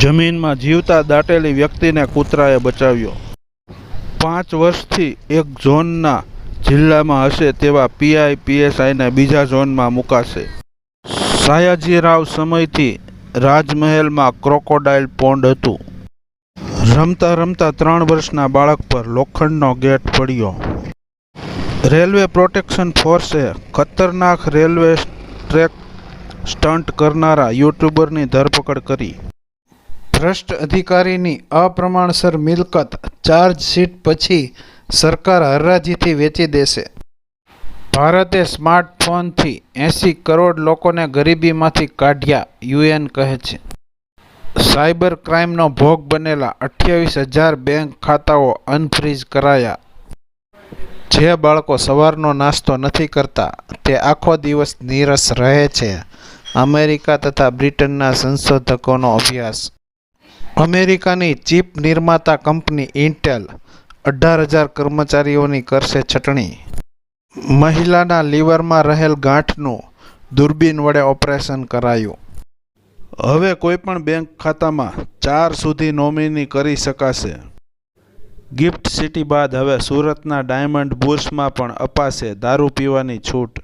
જમીનમાં જીવતા દાટેલી વ્યક્તિને કૂતરાએ બચાવ્યો. પાંચ વર્ષથી એક ઝોનના જિલ્લામાં હશે તેવા પીઆઈ પીએસઆઈને બીજા ઝોનમાં મુકાશે. સાયાજીરાવ સમયથી રાજમહેલમાં ક્રોકોડાઇલ પોન્ડ હતું. રમતા રમતા ત્રણ વર્ષના બાળક પર લોખંડનો ગેટ પડ્યો. રેલવે પ્રોટેક્શન ફોર્સે ખતરનાક રેલવે ટ્રેક સ્ટન્ટ કરનારા યુટ્યુબરની ધરપકડ કરી. ભ્રષ્ટ અધિકારીની અપ્રમાણસર મિલકત ચાર્જશીટ પછી સરકાર હરાજીથી વેચી દેશે. ભારતે સ્માર્ટફોનથી એંસી કરોડ લોકોને ગરીબીમાંથી કાઢ્યા, યુએન કહે છે. સાયબર ક્રાઇમનો ભોગ બનેલા અઠ્યાવીસ હજાર બેંક ખાતાઓ અનફ્રીઝ કરાયા. જે બાળકો સવારનો નાસ્તો નથી કરતા, તે આખો દિવસ નીરસ રહે છે. અમેરિકા તથા બ્રિટનના સંશોધકોનો અભ્યાસ અમેરિકાની ચીપ નિર્માતા કંપની ઇન્ટેલ અઢાર હજાર કર્મચારીઓની કરશે છટણી. મહિલાના લીવરમાં રહેલ ગાંઠનું દૂરબીન વડે ઓપરેશન કરાયું. હવે કોઈપણ બેંક ખાતામાં ચાર સુધી નોમિની કરી શકાશે. ગિફ્ટ સિટી બાદ હવે સુરતના ડાયમંડ બુર્સમાં પણ અપાશે દારૂ પીવાની છૂટ.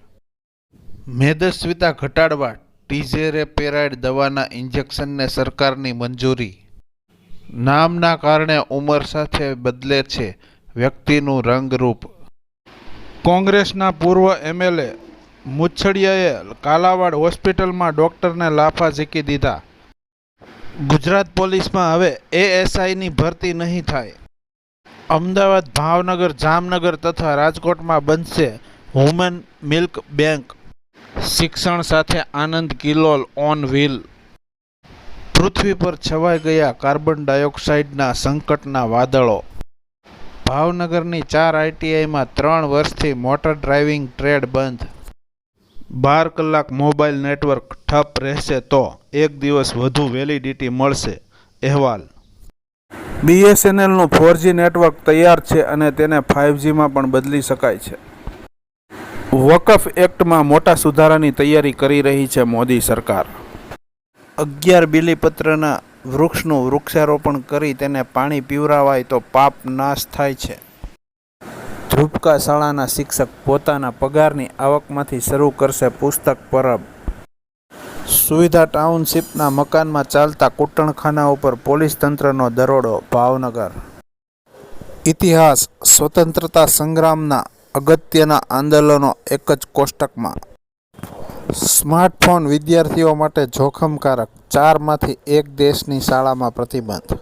મેદસ્વિતા ઘટાડવા ટીઝેરેપેરાઇડ દવાના ઇન્જેક્શનને સરકારની મંજૂરી. નામના કારણે ઉંમર સાથે બદલે છે વ્યક્તિનું રંગરૂપ. કોંગ્રેસના પૂર્વ એમએલએ મુછડિયાએ કાલાવાડ હોસ્પિટલમાં ડોક્ટરને લાફા ઝીકી દીધા. ગુજરાત પોલીસમાં હવે એએસઆઈની ભરતી નહીં થાય. અમદાવાદ, ભાવનગર, જામનગર તથા રાજકોટમાં બનશે વુમન મિલ્ક બેંક. શિક્ષણ સાથે આનંદ કિલોલ ઓન વ્હીલ. પૃથ્વી પર છવાઈ ગયા કાર્બન ડાયોક્સાઇડના સંકટના વાદળો. ભાવનગરની ચાર આઈટીઆઈમાં ત્રણ વર્ષથી મોટર ડ્રાઇવિંગ ટ્રેડ બંધ. બાર કલાક મોબાઈલ નેટવર્ક ઠપ રહેશે તો એક દિવસ વધુ વેલિડિટી મળશે, અહેવાલ. બીએસએનએલનું ફોરજી નેટવર્ક તૈયાર છે અને તેને ફાઇવજીમાં પણ બદલી શકાય છે. વકફ એક્ટમાં મોટા સુધારાની તૈયારી કરી રહી છે મોદી સરકાર. અગિયાર બીલીપત્રના વૃક્ષનું વૃક્ષારોપણ કરી તેને પાણી પીવરાવાય તો પાપ નાશ થાય છે. ધ્રુપકા શાળાના શિક્ષક પોતાના પગારની આવકમાંથી શરૂ કરશે પુસ્તક પરબ. સુવિધા ટાઉનશીપના મકાનમાં ચાલતા કૂટણખાના ઉપર પોલીસ તંત્રનો દરોડો, ભાવનગર. ઇતિહાસ, સ્વતંત્રતા સંગ્રામના અગત્યના આંદોલનો એક જ કોષ્ટકમાં સ્માર્ટફોન વિદ્યાર્થીઓ માટે જોખમકારક, ચારમાંથી એક દેશની શાળામાં પ્રતિબંધ.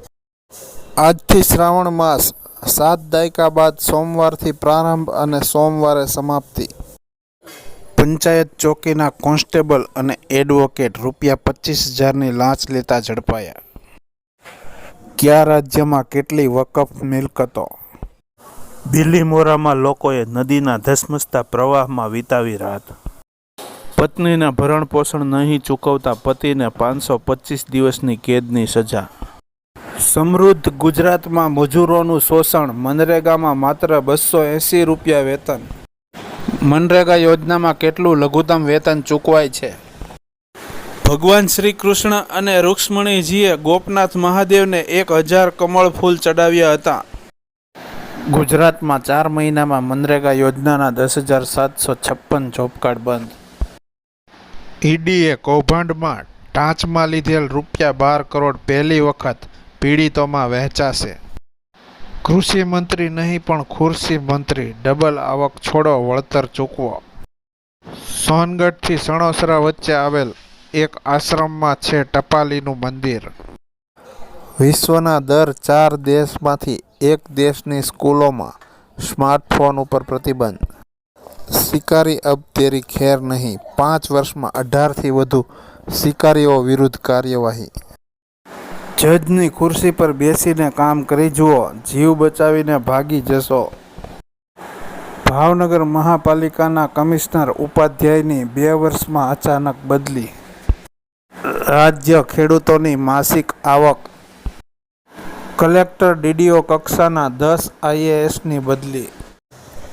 આજથી શ્રાવણ માસ, સાત દાયકા બાદ સોમવારથી પ્રારંભ અને સોમવારે સમાપ્તિ. પંચાયત ચોકીના કોન્સ્ટેબલ અને એડવોકેટ રૂપિયા પચીસ હજારની લાંચ લેતા ઝડપાયા. કયા રાજ્યમાં કેટલી વકફ મિલકતો? બિલીમોરામાં લોકોએ નદીના ધસમસતા પ્રવાહમાં વિતાવી રાત પત્નીના ભરણ પોષણ નહીં ચૂકવતા પતિને પાંચસો પચીસ દિવસની કેદની સજા. સમૃદ્ધ ગુજરાતમાં મજૂરોનું શોષણ મનરેગામાં માત્ર બસો એંસી રૂપિયા વેતન. મનરેગા યોજનામાં કેટલું લઘુત્તમ વેતન ચૂકવાય છે? ભગવાન શ્રી કૃષ્ણ અને રૂક્ષ્મણીજીએ ગોપનાથ મહાદેવને એક હજાર કમળ ફૂલ ચડાવ્યા હતા. ગુજરાતમાં ચાર મહિનામાં મનરેગા યોજનાના દસ હજાર સાતસો છપ્પન જોબ કાર્ડ બંધ. ઈડીએ કૌભાંડમાં ટાંચમાં લીધેલ રૂપિયા બાર કરોડ પહેલી વખત પીડિતોમાં વહેંચાશે. કૃષિ મંત્રી નહીં, પણ ખુરશી મંત્રી. ડબલ આવક છોડો, વળતર ચૂકવો. સોનગઢથી સણોસરા વચ્ચે આવેલ એક આશ્રમમાં છે ટપાલીનું મંદિર. વિશ્વના દર ચાર દેશમાંથી એક દેશની સ્કૂલોમાં સ્માર્ટફોન ઉપર પ્રતિબંધ. શિકારી અબ તેરી ખેર નહીં. પાંચ વર્ષમાં અઢારથી વધુ શિકારીઓ વિરુદ્ધ કાર્યવાહી. જજની ખુરશી પર બેસીને કામ કરી જુઓ. જીવ બચાવીને ભાગી જશો. ભાવનગર મહાપાલિકાના કમિશનર ઉપાધ્યાયની બે વર્ષમાં અચાનક બદલી. રાજ્ય ખેડૂતોની માસિક આવક. કલેક્ટર ડીડીઓ કક્ષાના દસ આઈએએસની બદલી.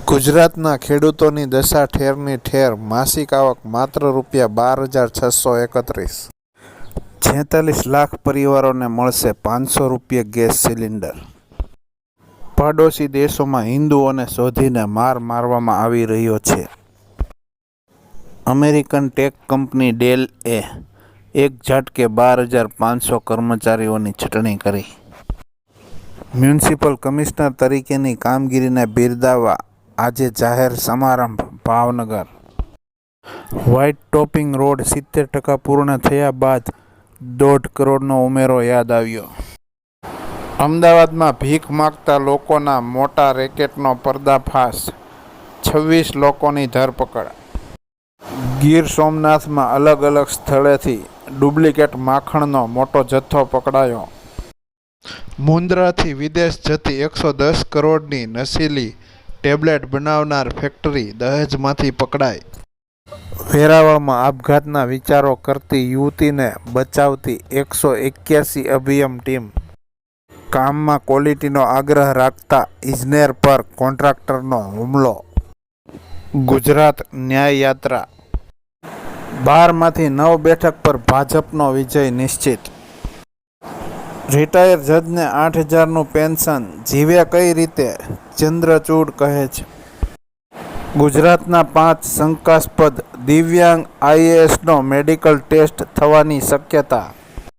ગુજરાતના ખેડૂતોની દશા ઠેરની ઠેર, માસિક આવક માત્ર રૂપિયા બાર હજાર છસો એકત્રીસ. છેતાલીસ લાખ પરિવારોને મળશે પાંચસો રૂપિયા ગેસ સિલિન્ડર. પડોશી દેશોમાં હિન્દુઓને શોધીને માર મારવામાં આવી રહ્યો છે. અમેરિકન ટેક કંપની ડેલ એ એક ઝટકે બાર હજાર પાંચસો કર્મચારીઓની છટણી કરી. મ્યુનિસિપલ કમિશનર તરીકેની કામગીરીને બિરદાવવા આજે જાહેર સમારંભ, ભાવનગર. વ્હાઇટ ટોપિંગ રોડ સિત્તેર ટકા પૂર્ણ થયા બાદ દોઢ કરોડનો ઉમેરો યાદ આવ્યો. અમદાવાદમાં ભીખ માગતા લોકોના મોટા રેકેટનો પર્દાફાશ, છવ્વીસ લોકોની ધરપકડ. ગીર સોમનાથમાં અલગ અલગ સ્થળેથી ડુપ્લિકેટ માખણનો મોટો જથ્થો પકડાયો. મુન્દ્રાથી વિદેશ જતી એકસો દસ કરોડની નશીલી ટેબ્લેટ બનાવનાર ફેક્ટરી દહેજમાંથી પકડાઈ. વેરાવળમાં આપઘાતના વિચારો કરતી યુવતીને બચાવતી એકસો એક્યાસી અભિયમ ટીમ. કામમાં ક્વોલિટીનો આગ્રહ રાખતા ઇજનેર પર કોન્ટ્રાક્ટરનો હુમલો. ગુજરાત ન્યાય યાત્રા. બારમાંથી નવ બેઠક પર ભાજપનો વિજય નિશ્ચિત. રિટાયર જજને આઠ હજારનું પેન્શન જીવ્યા કઈ રીતે? ચંદ્રચૂડ કહે છે. ગુજરાતના પાંચ શંકાસ્પદ દિવ્યાંગ આઈએએસનો મેડિકલ ટેસ્ટ થવાની શક્યતા